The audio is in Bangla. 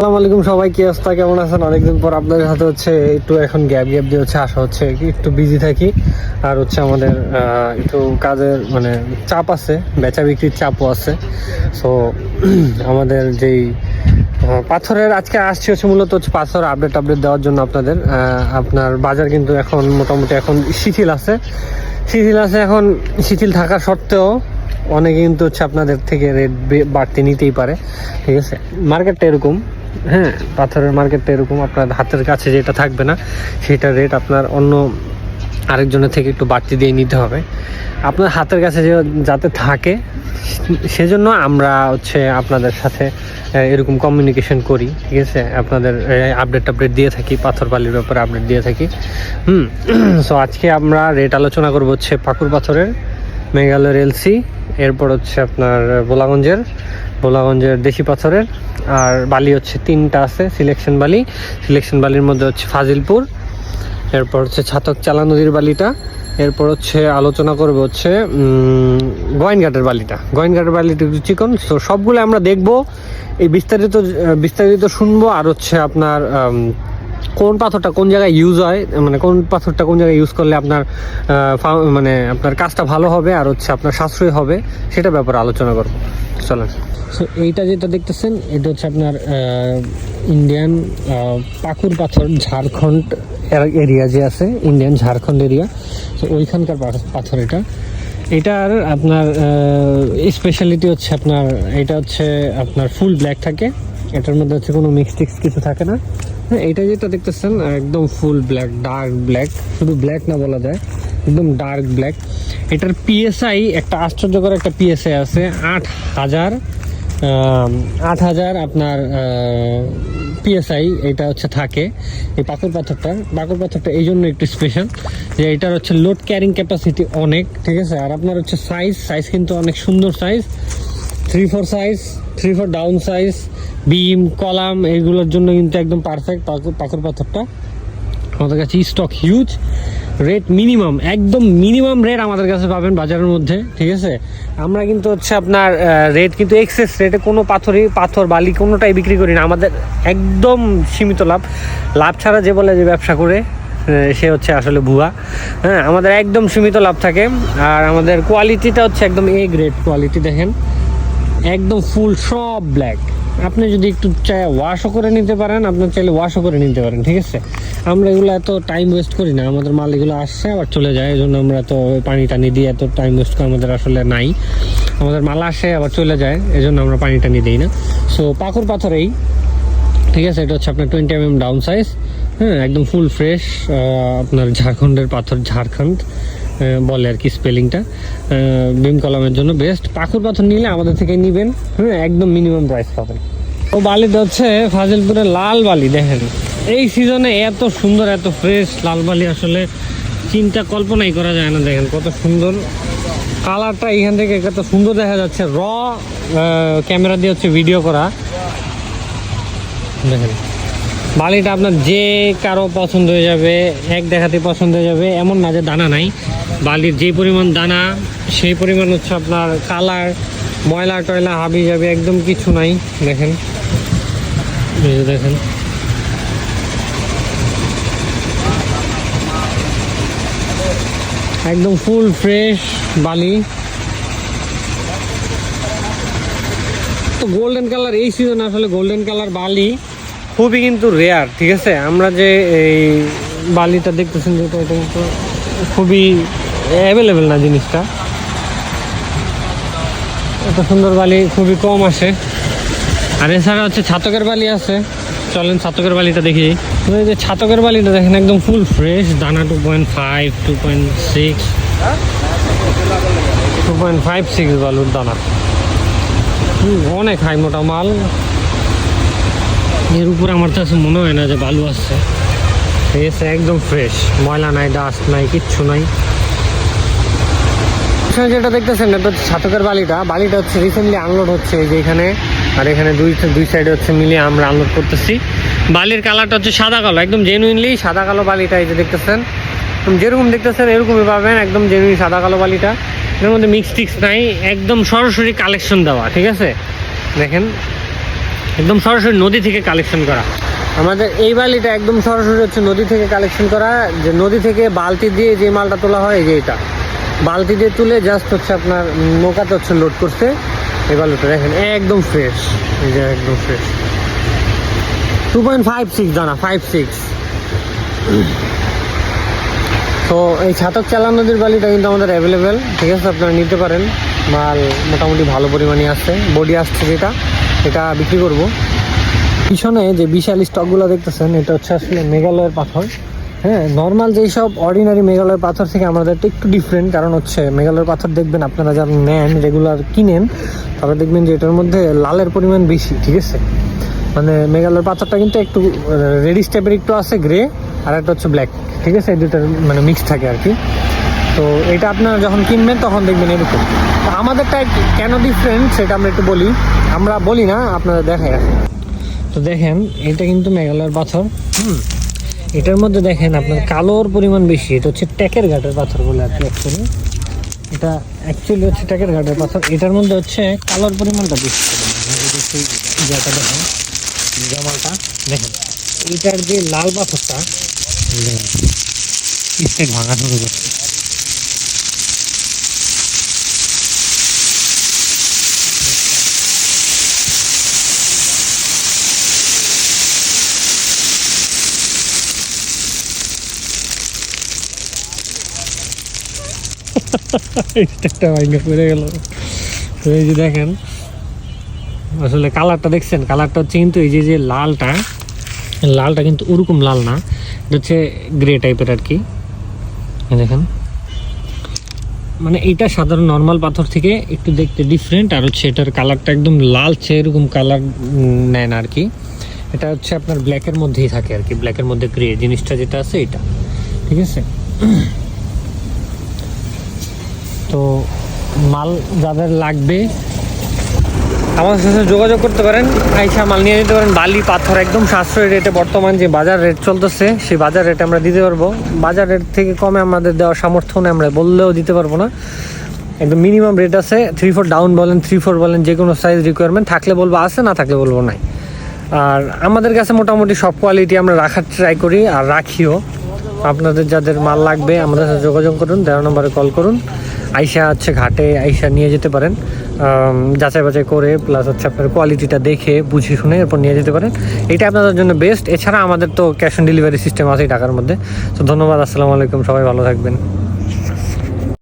আসসালামু আলাইকুম, সবাই কি অবস্থা? কেমন আছেন? অনেকদিন পর আপনাদের সাথে হচ্ছে একটু এখন গ্যাপ গ্যাপ দিয়ে হচ্ছে আসা হচ্ছে একটু বিজি থাকি। আর হচ্ছে আমাদের একটু কাজের মানে চাপ আছে, বেচা বিক্রির চাপও আছে। সো আমাদের যেই পাথরের আজকে আসছে হচ্ছে মূলত হচ্ছে পাথর আপডেট আপডেট দেওয়ার জন্য আপনাদের। আপনার বাজার কিন্তু এখন মোটামুটি এখন শিথিল আছে। শিথিল আছে এখন, শিথিল থাকা সত্ত্বেও অনেকে কিন্তু হচ্ছে আপনাদের থেকে রেট বাড়তি নিতেই পারে। ঠিক আছে? মার্কেটটা এরকম। হ্যাঁ পাথরের মার্কেটটা এরকম আপনার হাতের কাছে যেটা থাকবে না সেটা রেট আপনার অন্য আরেকজনের থেকে একটু বাড়তি দিয়ে নিতে হবে। আপনার হাতের কাছে যে যাতে থাকে, সেজন্য আমরা হচ্ছে আপনাদের সাথে এরকম কমিউনিকেশন করি, ঠিক আছে? আপনাদের আপডেট টাপডেট দিয়ে থাকি পাথর বালির ব্যাপারে আপডেট দিয়ে থাকি। হুম সো আজকে আমরা রেট আলোচনা করব হচ্ছে পাকুর পাথরের, মেঘালয়ের এলসি এরপর হচ্ছে আপনার বোলাগঞ্জের বোলাগঞ্জের দেশি পাথরের। আর বালি হচ্ছে তিনটা আছে সিলেকশন বালি। সিলেকশন বালির মধ্যে হচ্ছে ফাজিলপুর, এরপর হচ্ছে ছাতক চালা নদীর বালিটা, এরপর হচ্ছে আলোচনা করব হচ্ছে গোয়েনঘাটের বালিটা। গোয়েনঘাটের বালিটা একটু চিকন, তো সবগুলো আমরা দেখব। এই বিস্তারিত বিস্তারিত শুনব আর হচ্ছে আপনার কোন পাথরটা কোন জায়গায় ইউজ হয় মানে কোন পাথরটা কোন জায়গায় ইউজ করলে আপনার মানে আপনার কাজটা ভালো হবে আর হচ্ছে আপনার সাশ্রয় হবে, সেটা ব্যাপারে আলোচনা করব। চলেন সো এইটা যেটা দেখতেছেন, এটা হচ্ছে আপনার ইন্ডিয়ান পাকুর পাথর, ঝাড়খণ্ড এরিয়া যে আছে ইন্ডিয়ান ঝাড়খণ্ড এরিয়া তো ওইখানকার পাথর এটা। এটার আপনার স্পেশালিটি হচ্ছে আপনার, এটা হচ্ছে আপনার ফুল ব্ল্যাক থাকে। এটার মধ্যে হচ্ছে কোনো মিক্স টিক্স কিছু থাকে না। হ্যাঁ এটা যেটা দেখতেছেন, একদম ফুল ব্ল্যাক ডার্ক ব্ল্যাক শুধু ব্ল্যাক না বলা যায়, একদম ডার্ক ব্ল্যাক এটার পিএসআই একটা আশ্চর্যকর একটা পিএসআই আছে, আট হাজার আট হাজার আপনার পিএসআই এটা হচ্ছে থাকে, এই পাথর পাথরটা পাথর পাথরটা এই জন্য একটু স্পেশাল যে এটার হচ্ছে লোড ক্যারিং ক্যাপাসিটি অনেক, ঠিক আছে? আর আপনার হচ্ছে সাইজ সাইজ কিন্তু অনেক সুন্দর size three four size three four down size beam column, এগুলোর জন্য কিন্তু একদম পারফেক্ট পাথর পাথরটা। আমাদের কাছে স্টক হিউজ রেট মিনিমাম একদম মিনিমাম রেট আমাদের কাছে পাবেন বাজারের মধ্যে, ঠিক আছে? আমরা কিন্তু হচ্ছে আপনার রেট কিন্তু এক্সেস রেটে কোনো পাথরই, পাথর, বালি কোনোটাই বিক্রি করি না। আমাদের একদম সীমিত লাভ। লাভ ছাড়া যে বলে যে ব্যবসা করে সে হচ্ছে আসলে ভুয়া। হ্যাঁ আমাদের একদম সীমিত লাভ থাকে। আর আমাদের কোয়ালিটিটা হচ্ছে একদম এ গ্রেড কোয়ালিটি দেখেন। একদম ফুল সব ব্ল্যাক আপনি যদি একটু চাই ওয়াশও করে নিতে পারেন আপনার চাইলে ওয়াশও করে নিতে পারেন, ঠিক আছে? আমরা এগুলো এত টাইম ওয়েস্ট করি না, আমাদের মাল এগুলো আসছে, আবার চলে যায় এই জন্য আমরা তো পানি টানি দিয়ে এত টাইম ওয়েস্ট করে আমাদের আসলে নাই। আমাদের মাল আসে, আবার চলে যায় এই জন্য আমরা পানি টানি দিই না। সো পাথর পাথরেই, ঠিক আছে? এটা হচ্ছে আপনার twenty M M down size হ্যাঁ? একদম ফুল ফ্রেশ আপনার ঝাড়খণ্ডের পাথর ঝাড়খণ্ড। বলে আর কি স্পেলিংটা বিম কলমের জন্য বেস্ট পাথর পাথর নিলে আমাদের থেকে নিবেন। হ্যাঁ একদম মিনিমাম প্রাইস পাবেন। ও বালিটা হচ্ছে ফাজিলপুরের লাল বালি, দেখেন। এই সিজনে এত সুন্দর, এত ফ্রেশ লাল বালি আসলে চিন্তা কল্পনাই করা যায় না, দেখেন, কত সুন্দর। কালারটা এখান থেকে কত সুন্দর দেখা যাচ্ছে। র ক্যামেরা দিয়ে হচ্ছে ভিডিও করা। দেখেন, বালিটা আপনার যে কারও পছন্দ হয়ে যাবে, এক দেখাতে পছন্দ হয়ে যাবে, এমন না যে দানা নাই। বালির যে পরিমাণ দানা, সেই পরিমাণ হচ্ছে আপনার কালার, ময়লা টয়লা, হাবি যাবে একদম কিছু নাই, দেখেন। দেখেন। একদম ফুল ফ্রেশ বালি। তো গোল্ডেন কালার এই সিজনে আসলে গোল্ডেন কালার বালি খুবই কিন্তু রেয়ার ঠিক আছে? আমরা যে এই বালিটা দেখতেছেন, যেটা এটা কিন্তু খুবই অ্যাভেলেবেল না জিনিসটা। এত সুন্দর বালি খুবই কম আসে। আর এছাড়া হচ্ছে ছাতকের বালি আছে। চলেন ছাতকের বালিটা দেখি। এই যে ছাতকের বালিটা দেখেন একদম ফুল ফ্রেশ দানা two point five two point six two point five six বালুর দানা। অনেক হাই মোটা মাল। এর উপর আমার কাছে মনে হয় না যে বালু আসছে। এসে একদম ফ্রেশ ময়লা নাই ডাস্ট নাই, কিচ্ছু নাই। এখানে যেটা দেখতেছেন, এটা হচ্ছে ছাতকের বালিটা। বালিটা হচ্ছে রিসেন্টলি আনলোড হচ্ছে এই যে এখানে। আর এখানে দুই দুই সাইডে হচ্ছে মিলিয়ে আমরা আনলোড করতেছি। বালির কালারটা হচ্ছে সাদা কালো, একদম জেনুইনলি সাদা কালো বালিটা এই যে দেখতেছেন। যেরকম দেখতেছেন, এরকমই পাবেন, একদম জেনুইন সাদা কালো বালিটা। এর মধ্যে মিক্স টিক্স নাই, একদম সরাসরি কালেকশন দেওয়া, ঠিক আছে? দেখেন, একদম সরাসরি নদী থেকে কালেকশন করা। আমাদের এই বালিটা একদম সরাসরি হচ্ছে নদী থেকে কালেকশন করা, যে নদী থেকে বালতি দিয়ে যে মালটা তোলা হয় যে এটা। বালতি দিয়ে তুলে জাস্ট হচ্ছে আপনার নৌকাতে হচ্ছে লোড করছে। এই বালুটা দেখেন একদম ফ্রেশ এই যে একদম fresh two point five six দানা ফাইভ সিক্স তো এই ছাতক চালা নদীর বালিটা কিন্তু আমাদের অ্যাভেলেবেল ঠিক আছে? আপনারা নিতে পারেন। মাল মোটামুটি ভালো পরিমাণে আসছে বডি আসছে যেটা, এটা বিক্রি করব। পিছনে যে বিশাল স্টকগুলো দেখতেছেন, এটা হচ্ছে আসলে মেঘালয়ের পাথর। হ্যাঁ নর্মাল যেই সব অর্ডিনারি মেঘালয়ের পাথর থেকে আমাদের তো একটু ডিফারেন্ট কারণ হচ্ছে মেঘালয়ের পাথর দেখবেন আপনারা যারা নেন রেগুলার কিনেন, তারা দেখবেন যে এটার মধ্যে লালের পরিমাণ বেশি, ঠিক আছে? মানে মেঘালয়ের পাথরটা কিন্তু একটু রেডিশ টাইপের একটু আছে গ্রে আর একটা হচ্ছে ব্ল্যাক ঠিক আছে? এই দুটার মানে মিক্স থাকে আর কি। তো এটা আপনারা যখন কিনবেন, তখন দেখবেন এরকম। তো আমাদেরটা কেন ডিফারেন্ট সেটা আমরা একটু বলি। আমরা বলি না আপনারা দেখাই। তো দেখেন, এটা কিন্তু মেঘালয়ের পাথর, হুম? এটার মধ্যে দেখেন আপনার কালোর পরিমাণ বেশি। এটা হচ্ছে ট্যাকের ঘাটের পাথর বলে আর কি অ্যাকচুয়ালি এটা অ্যাকচুয়ালি হচ্ছে ট্যাকের ঘাটের পাথর। এটার মধ্যে হচ্ছে কালোর পরিমাণটা বেশি। জায়গাটা দেখেন। জামালটা দেখেন। এটার যে লাল পাথরটা স্টেক ভাঙা শুরু করছে। স্টেকটা ভাঙা পড়ে গেল। তো এই যে দেখেন, আসলে কালারটা দেখছেন? কালারটা হচ্ছে কিন্তু এই যে যে লালটা লালটা কিন্তু ওরকম লাল না, এটা হচ্ছে গ্রে টাইপের আর কি। দেখেন। মানে এটা সাধারণ নর্মাল পাথর থেকে একটু দেখতে ডিফারেন্ট আর হচ্ছে এটার কালারটা একদম লালচে এরকম কালার নেয় না আর কি। এটা হচ্ছে আপনার ব্ল্যাকের মধ্যেই থাকে আর কি ব্ল্যাকের মধ্যে গ্রে জিনিসটা যেটা আছে এটা। ঠিক আছে? তো মাল যাদের লাগবে আমাদের সাথে যোগাযোগ করতে পারেন, আইসা মাল নিয়ে যেতে পারেন। বালি, পাথর একদম সাশ্রয়ী রেটে বর্তমান যে বাজার রেট চলতেছে, সেই বাজার রেটে আমরা দিতে পারব। বাজার রেট থেকে কমে আমাদের দেওয়ার সামর্থ্য নেই, আমরা বললেও দিতে পারব না। একদম মিনিমাম রেট আছে থ্রি ফোর ডাউন বলেন থ্রি ফোর বলেন, যে কোনো সাইজ রিকোয়ারমেন্ট থাকলে বলব, আছে, না থাকলে বলব নাই। আর আমাদের কাছে মোটামুটি সব কোয়ালিটি আমরা রাখার ট্রাই করি আর রাখিও। আপনাদের যাদের মাল লাগবে, আমাদের সাথে যোগাযোগ করুন তেরো নম্বরে কল করুন। আইসা হচ্ছে ঘাটে, আইসা নিয়ে যেতে পারেন। যাচাই বাছাই করে প্লাস হচ্ছে আপনার কোয়ালিটিটা দেখে, বুঝে শুনে এরপর নিয়ে যেতে পারেন। এটা আপনাদের জন্য বেস্ট এছাড়া আমাদের তো ক্যাশ অন ডেলিভারি সিস্টেম আছে টাকার মধ্যে। তো ধন্যবাদ, আসসালামু আলাইকুম, সবাই ভালো থাকবেন।